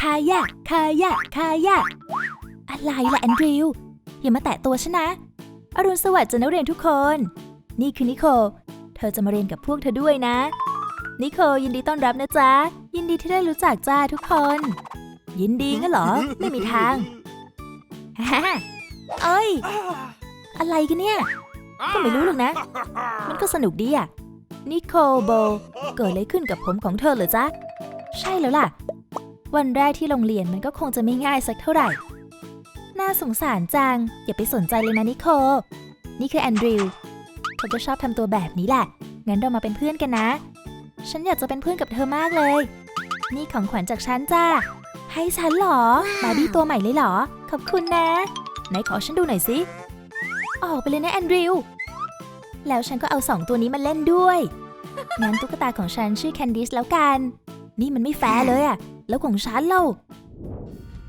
คายะคายะคายะอะไรล่ะแอนดริว อย่ามาแตะตัวฉันนะ อรุณสวัสดิ์จ้ะนักเรียนทุกคน นี่คือนิโค เธอจะมาเรียนกับพวกเธอด้วยนะ นิโคยินดีต้อนรับนะจ๊ะ ยินดีที่ได้รู้จักจ้าทุกคน ยินดีงั้นเหรอ ไม่มีทางฮ่าเอ้ย อะไรกันเนี่ย ก็ไม่รู้หรอกนะ มันก็สนุกดีอะนิโคโบ เกิดอะไรขึ้นกับผมของเธอเหรอจ๊ะ ใช่แล้วล่ะ วันแรกที่โรงเรียนมันก็คงจะไม่ง่ายสักเท่าไหร่ น่าสงสารจัง อย่าไปสนใจเลยนะนิโค นี่คือแอนดริวเธอก็ชอบทำตัวแบบนี้แหละ งั้นเรามาเป็นเพื่อนกันนะ ฉันอยากจะเป็นเพื่อนกับเธอมากเลย นี่ของขวัญจากฉันจ้า ให้ฉันเหรอ บาร์บี้ตัวใหม่เลยเหรอ ขอบคุณนะ ไหนขอฉันดูหน่อยสิ ออกไปเลยนะแอนดริว แล้วฉันก็เอาสองตัวนี้มาเล่นด้วย งั้นตุ๊กตาของฉันชื่อแคนดิสแล้วกัน นี่มันไม่แฟร์เลยอะ แล้วของฉันเล่า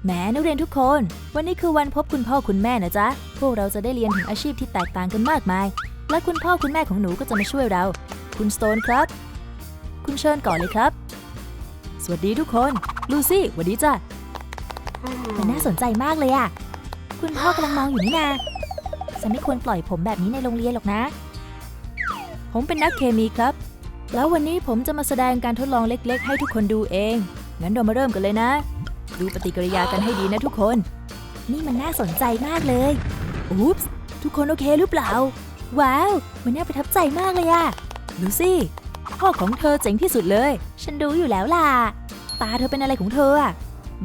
แหมนักเรียนทุกคน วันนี้คือวันพบคุณพ่อคุณแม่นะจ๊ะ พวกเราจะได้เรียนถึงอาชีพที่แตกต่างกันมากมาย และคุณพ่อคุณแม่ของหนูก็จะมาช่วยเรา คุณสโตนครับ คุณเชิญก่อนเลยครับ สวัสดีทุกคน ลูซี่สวัสดีจ้ะมันน่าสนใจมากเลยอะคุณพ่อกำลังมองอยู่นี่นาฉันไม่ควรปล่อยผมแบบนี้ในโรงเรียนหรอกนะ ผมเป็นนักเคมีครับ แล้ววันนี้ผมจะมาแสดงการทดลองเล็ก ๆ ให้ทุกคนดูเอง งั้นเรามาเริ่มกันเลยนะ ดูปฏิกิริยากันให้ดีนะทุกคน นี่มันน่าสนใจมากเลยอุ๊ปส์ทุกคนโอเคหรือเปล่า ว้าว มันน่าประทับใจมากเลยอะดูสิพ่อของเธอเจ๋งที่สุดเลย ฉันรู้อยู่แล้วล่ะ ตาเธอเป็นอะไรของเธออะ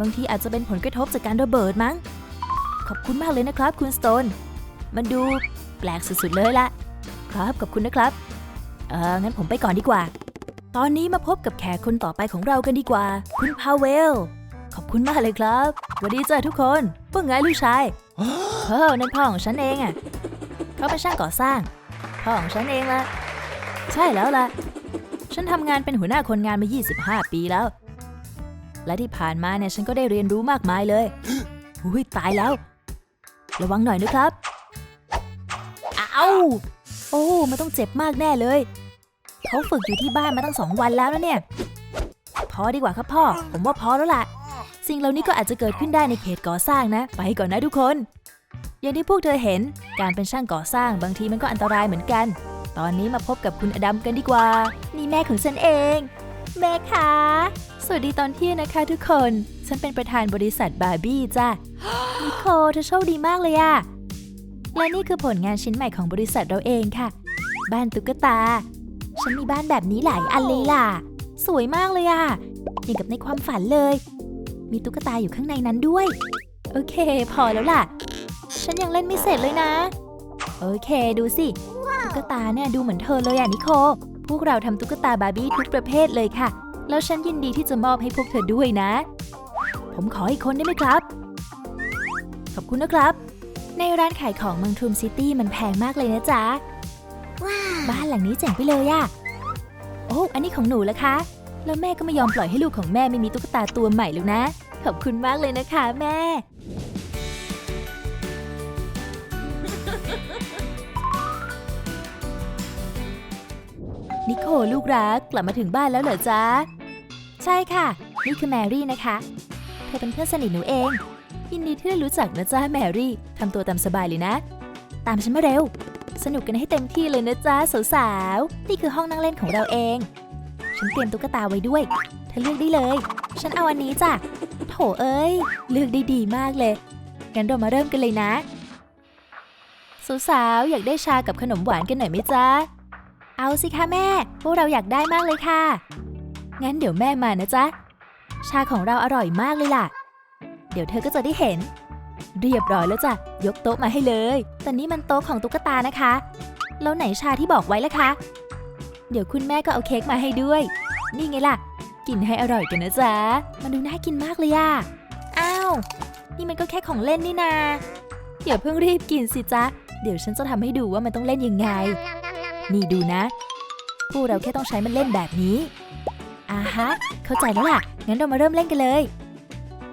บางทีอาจจะเป็นผลกระทบจากการระเบิดมั้ง ขอบคุณมากเลยนะครับ คุณสโตน มันดูแปลกสุดๆเลยละครับขอบคุณนะครับ เอองั้นผมไปก่อนดีกว่า ตอนนี้มาพบกับแขกคนต่อไปของเรากันดีกว่า คุณพาเวล ขอบคุณมากเลยครับสวัสดีจ้าทุกคนว่าไงลูกชายเฮ้อนั่นพ่อของฉันเองอะเขาเป็นช่างก่อสร้าง พ่อของฉันเองละใช่แล้วล่ะ ฉันทำงานเป็นหัวหน้าคนงานมา 25 ปีแล้ว และที่ผ่านมาเนี่ยฉันก็ได้เรียนรู้มากมายเลยอุ้ยตายแล้ว ระวังหน่อยนะครับ เอ้าโอ้มันต้องเจ็บมากแน่เลย เขาฝึกอยู่ที่บ้านมาตั้งสองวันแล้วนะเนี่ย พอดีกว่าครับพ่อ ผมว่าพอแล้วล่ะ สิ่งเหล่านี้ก็อาจจะเกิดขึ้นได้ในเขตก่อสร้างนะ ไปก่อนนะทุกคน อย่างที่พวกเธอเห็น การเป็นช่างก่อสร้างบางทีมันก็อันตรายเหมือนกัน ตอนนี้มาพบกับคุณอดัมกันดีกว่า นี่แม่ของฉันเอง แม่คะ สวัสดีตอนเที่ยงนะคะทุกคน ฉันเป็นประธานบริษัทบาร์บี้จ้ะนิโคเธอโชคดีมากเลยอะและนี่คือผลงานชิ้นใหม่ของบริษัทเราเองค่ะ บ้านตุ๊กตา ฉันมีบ้านแบบนี้หลายอันเลยล่ะ สวยมากเลยอะอย่างกับในความฝันเลย มีตุ๊กตาอยู่ข้างในนั้นด้วย โอเค พอแล้วล่ะ ฉันยังเล่นไม่เสร็จเลยนะ โอเค ดูสิ ตุ๊กตาเนี่ยดูเหมือนเธอเลยอะนิโค พวกเราทำตุ๊กตาบาร์บี้ทุกประเภทเลยค่ะ แล้วฉันยินดีที่จะมอบให้พวกเธอด้วยนะ ผมขออีกคนได้ไหมครับ ขอบคุณนะครับ ในร้านขายของเมืองทูมซิตี้มันแพงมากเลยนะจ๊ะ บ้านหลังนี้เจ๋งไปเลยอะโอ้อันนี้ของหนูแล้วคะ แล้วแม่ก็ไม่ยอมปล่อยให้ลูกของแม่ไม่มีตุ๊กตาตัวใหม่หรอกนะ ขอบคุณมากเลยนะคะแม่ นิโคลูกรักกลับมาถึงบ้านแล้วเหรอจ๊ะ ใช่ค่ะ นี่คือแมรี่นะคะ เธอเป็นเพื่อนสนิทหนูเอง ยินดีที่ได้รู้จักนะจ๊ะแมรี่ทำตัวตามสบายเลยนะ ตามฉันมาเร็ว สนุกกันให้เต็มที่เลยนะจ๊ะสาวๆ นี่คือห้องนั่งเล่นของเราเอง ฉันเตรียมตุ๊กตาไว้ด้วย เธอเลือกได้เลย ฉันเอาอันนี้จ้ะ โถเอ้ย เลือกได้ดีมากเลย งั้นเรามาเริ่มกันเลยนะ สาวๆ อยากได้ชากับขนมหวานกันหน่อยไหมจ๊ะ เอาสิคะแม่ พวกเราอยากได้มากเลยค่ะ งั้นเดี๋ยวแม่มานะจ๊ะ ชาของเราอร่อยมากเลยล่ะ เดี๋ยวเธอก็จะได้เห็น เรียบร้อยแล้วจ้ะ ยกโต๊ะมาให้เลย แต่นี่มันโต๊ะของตุ๊กตานะคะ แล้วไหนชาที่บอกไว้ล่ะคะ เดี๋ยวคุณแม่ก็เอาเค้กมาให้ด้วย นี่ไงล่ะ กินให้อร่อยกันนะจ๊ะ มันดูน่ากินมากเลยอะอ้าว นี่มันก็แค่ของเล่นนี่นาอย่าเพิ่งรีบกินสิจ๊ะ เดี๋ยวฉันจะทำให้ดูว่ามันต้องเล่นยังไง นี่ดูนะ พวกเราแค่ต้องใช้มันเล่นแบบนี้อ่าฮะ เข้าใจแล้วล่ะ งั้นเรามาเริ่มเล่นกันเลย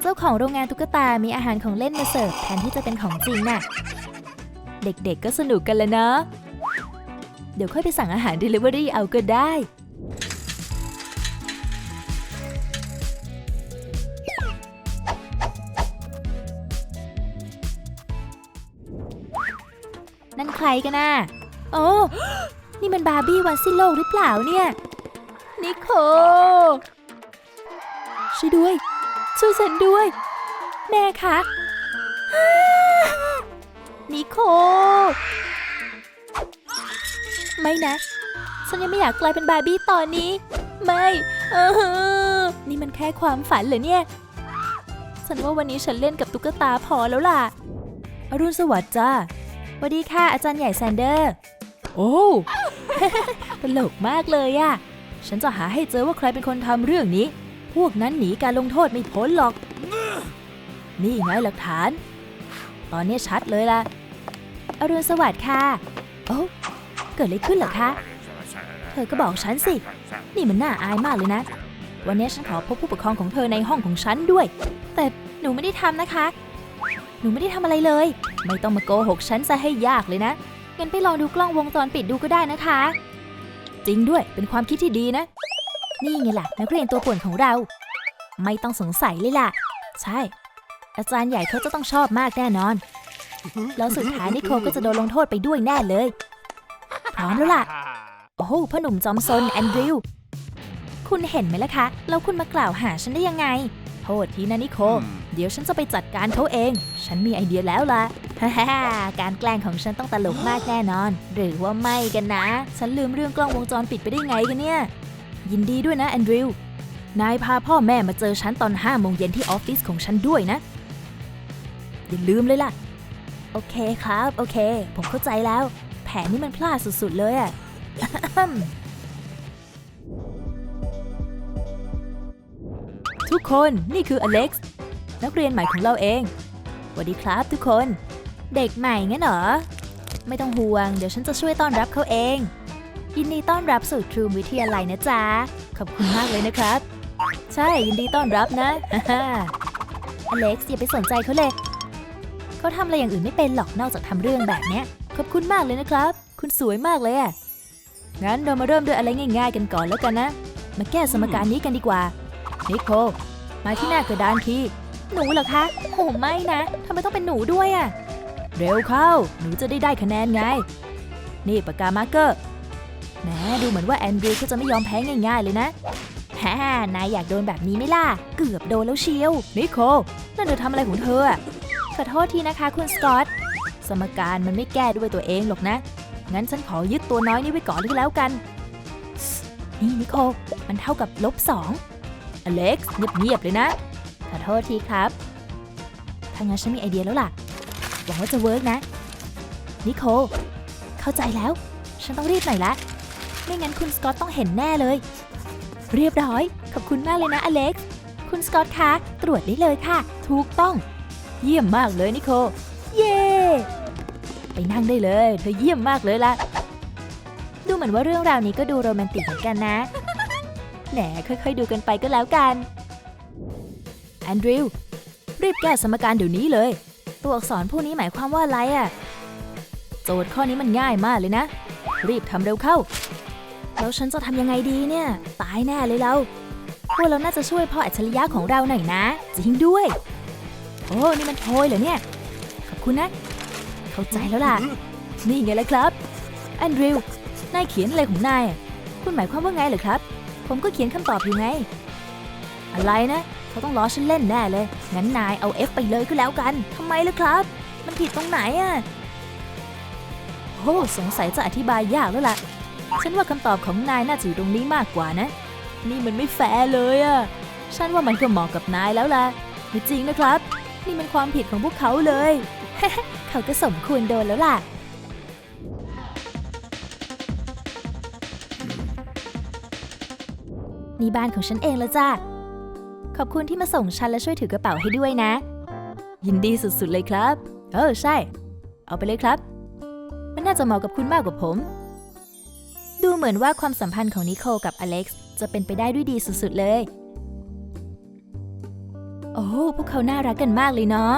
เจ้าของโรงงานตุ๊กตา มีอาหารของเล่นมาเสิร์ฟแทนที่จะเป็นของจริงน่ะ เด็กๆก็สนุกกันแล้วเนาะ เดี๋ยวค่อยไปสั่งอาหาร Delivery เอาก็ได้ นั่นใครกันน่ะ โอ้ นี่มันบาร์บี้วันสิ้นโลกหรือเปล่าเนี่ย นิโคช่วยด้วย ช่วยฉันด้วย แม่คะนิโค ไม่นะ ฉันยังไม่อยากกลายเป็นบาร์บี้ตอนนี้ ไม่เออนี่มันแค่ความฝันเหรอเนี่ย ฉันว่าวันนี้ฉันเล่นกับตุ๊กตาพอแล้วล่ะ อรุณสวัสดิ์จ้าสวัสดีค่ะอาจารย์ใหญ่แซนเดอร์ โอ้ตลกมากเลยอะ ฉันจะหาให้เจอว่าใครเป็นคนทำเรื่องนี้ พวกนั้นหนีการลงโทษไม่พ้นหรอก นี่ไงหลักฐาน ตอนนี้ชัดเลยล่ะ อรุณสวัสดิ์ค่ะ โอ้เกิดอะไรขึ้นเหรอคะ เธอก็บอกฉันสิ นี่มันน่าอายมากเลยนะ วันนี้ฉันขอพบผู้ปกครองของเธอในห้องของฉันด้วย แต่หนูไม่ได้ทำนะคะ หนูไม่ได้ทำอะไรเลย ไม่ต้องมาโกหกฉันซะให้ยากเลยนะงั้นไปลองดูกล้องวงจรปิดดูก็ได้นะคะ จริงด้วยเป็นความคิดที่ดีนะ นี่ไงล่ะ นักเรียนตัวป่วนของเรา ไม่ต้องสงสัยเลยล่ะ ใช่ อาจารย์ใหญ่เขาจะต้องชอบมากแน่นอน แล้วสุดท้ายนิโคลก็จะโดนลงโทษไปด้วยแน่เลย พร้อมแล้วล่ะ โอ้โหพ่อหนุ่มจอมซนแอนดริว คุณเห็นไหมล่ะคะ แล้วคุณมากล่าวหาฉันได้ยังไง โทษทีนะนิโคลเดี๋ยวฉันจะไปจัดการเขาเอง ฉันมีไอเดียแล้วล่ะฮ่าฮ่าการแกล้งของฉันต้องตลกมากแน่นอน หรือว่าไม่กันนะ ฉันลืมเรื่องกล้องวงจรปิดไปได้ไงกันเนี่ย ยินดีด้วยนะแอนดริว นายพาพ่อแม่มาเจอฉันตอน5โมงเย็นที่ออฟฟิศของฉันด้วยนะ อย่าลืมเลยล่ะ โอเคครับ โอเค ผมเข้าใจแล้ว แผนนี้มันพลาดสุดๆเลยอะทุกคนนี่คืออเล็กซ์นักเรียนใหม่ของเราเองสวัสดีครับทุกคน เด็กใหม่งั้นเหรอ ไม่ต้องห่วง เดี๋ยวฉันจะช่วยต้อนรับเขาเอง ยินดีต้อนรับสู่ทรูมวิทยาลัยนะจ๊ะ ขอบคุณมากเลยนะครับ ใช่ยินดีต้อนรับนะอเล็กซ์อย่าไปสนใจเขาเลย เขาทำอะไรอย่างอื่นไม่เป็นหรอกนอกจากทำเรื่องแบบเนี้ย ขอบคุณมากเลยนะครับ คุณสวยมากเลยอะงั้นเรามาเริ่มด้วยอะไรง่าย ๆ กันก่อนแล้วกันนะ มาแก้สมการนี้กันดีกว่า นิโคลมาที่หน้ากระดานทีหนูเหรอคะโอ้ไม่นะทำไมต้องเป็นหนูด้วยอะเร็วเข้า หนูจะได้ได้คะแนนไง นี่ปากกามาร์กเกอร์ แหมดูเหมือนว่าแอนดรูว์ก็จะไม่ยอมแพ้ง่ายๆเลยนะฮ่านายอยากโดนแบบนี้ไหมล่ะ เกือบโดนแล้วเชียว นิโคลนั่นเธอทำอะไรของเธอ ขอโทษทีนะคะคุณสกอต สมการมันไม่แก้ด้วยตัวเองหรอกนะ งั้นฉันขอยึดตัวน้อยนี้ไว้ก่อนเลยแล้วกัน นี่นิโคลมันเท่ากับลบสองอเล็กซ์เงียบๆเลยนะ ขอโทษทีครับถ้างั้นฉันมีไอเดียแล้วล่ะ หวังว่าจะเวิร์กนะ นิโคลเข้าใจแล้ว ฉันต้องรีบหน่อยละ ไม่งั้นคุณสกอตต้องเห็นแน่เลย เรียบร้อย ขอบคุณมากเลยนะอเล็กซ์คุณสกอตคะตรวจได้เลยค่ะ ถูกต้อง เยี่ยมมากเลยนิโคลเย้ไปนั่งได้เลย เธอเยี่ยมมากเลยล่ะ ดูเหมือนว่าเรื่องราวนี้ก็ดูโรแมนติกเหมือนกันนะ แหนค่อยๆ ดูกันไปก็แล้วกัน แอนดริว รีบแก้สมการเดี๋ยวนี้เลย ตัวอักษรพวกนี้หมายความว่าอะไรอะโจทย์ข้อนี้มันง่ายมากเลยนะ รีบทำเร็วเข้า แล้วฉันจะทำยังไงดีเนี่ย ตายแน่เลยเราพวกเราน่าจะช่วยพ่ออัจฉริยะของเราหน่อยนะ จริงด้วย โอ้นี่มันโพยเหรอเนี่ย ขอบคุณนะ เข้าใจแล้วล่ะ นี่ไงล่ะครับ แอนดริว นายเขียนอะไรของนาย คุณหมายความว่าไงเหรอครับ ผมก็เขียนคำตอบอยู่ไง อะไรนะ เขาต้องล้อฉันเล่นแน่เลย งั้นนายเอา F ไปเลยก็แล้วกัน ทำไมล่ะครับ มันผิดตรงไหนอะโอ้สงสัยจะอธิบายยากแล้วล่ะ ฉันว่าคำตอบของนายน่าจะอยู่ตรงนี้มากกว่านะ นี่มันไม่แฟร์เลยอะฉันว่ามันก็เหมาะกับนายแล้วล่ะไม่จริงนะครับ นี่มันความผิดของพวกเขาเลย เขาก็สมควรโดนแล้วล่ะนี่บ้านของฉันเองแล้วจ้ะ ขอบคุณที่มาส่งฉันและช่วยถือกระเป๋าให้ด้วยนะ ยินดีสุดๆเลยครับ เออใช่ เอาไปเลยครับ มันน่าจะเหมาะกับคุณมากกว่าผม ดูเหมือนว่าความสัมพันธ์ของนิโคลกับอเล็กซ์จะเป็นไปได้ด้วยดีสุดๆเลย โอ้ พวกเขาน่ารักกันมากเลยเนาะ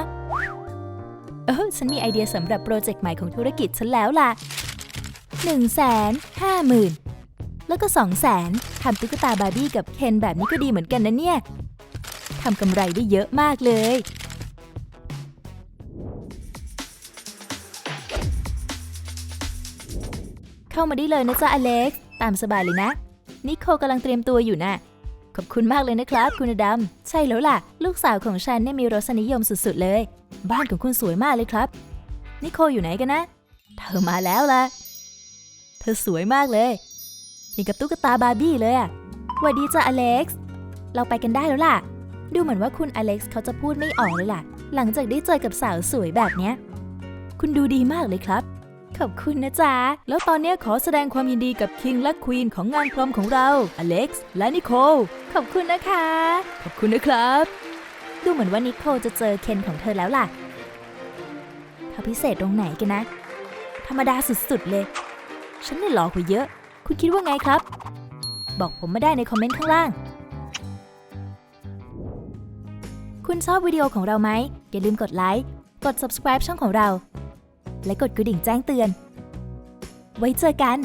เออฉันมีไอเดียสำหรับโปรเจกต์ใหม่ของธุรกิจฉันแล้วล่ะ1นึ่งแสนห้าหมื่นแล้วก็ 2 0 0แสนทำตุ๊กตาบาร์บี้กับเคนแบบนี้ก็ดีเหมือนกันนะเนี่ยทำกำไรได้เยอะมากเลย เข้ามาได้เลยนะจ๊ะอเล็กซ์ตามสบายเลยนะ นิโคกำลังเตรียมตัวอยู่น่ะ ขอบคุณมากเลยนะครับคุณอดัม ใช่แล้วล่ะ ลูกสาวของฉันเนี่ยมีรสนิยมสุดๆเลย บ้านของคุณสวยมากเลยครับ นิโคอยู่ไหนกันนะ เธอมาแล้วล่ะ เธอสวยมากเลยนี่กับตุ๊กตาบาร์บี้เลยอะหวัสดีจ้ะอเล็กซ์ เราไปกันได้แล้วล่ะ ดูเหมือนว่าคุณอเล็กซ์เขาจะพูดไม่ออกเลยล่ะ หลังจากได้เจอกับสาวสวยแบบเนี้ย คุณดูดีมากเลยครับ ขอบคุณนะจ๊ะ แล้วตอนนี้ขอแสดงความยินดีกับคิงและควีนของงานพรอมของเรา อเล็กซ์และนิโคล ขอบคุณนะคะ ขอบคุณนะครับ ดูเหมือนว่านิโคลจะเจอเคนของเธอแล้วล่ะเขาพิเศษตรงไหนกันนะ ธรรมดาสุดๆเลย ฉันเนี่ยหลอกกว่าเยอะ คุณคิดว่าไงครับ บอกผมมาได้ในคอมเมนต์ข้างล่าง คุณชอบวิดีโอของเราไหม อย่าลืมกดไลค์ กด subscribe ช่องของเรา และกดกระดิ่งแจ้งเตือน ไว้เจอกัน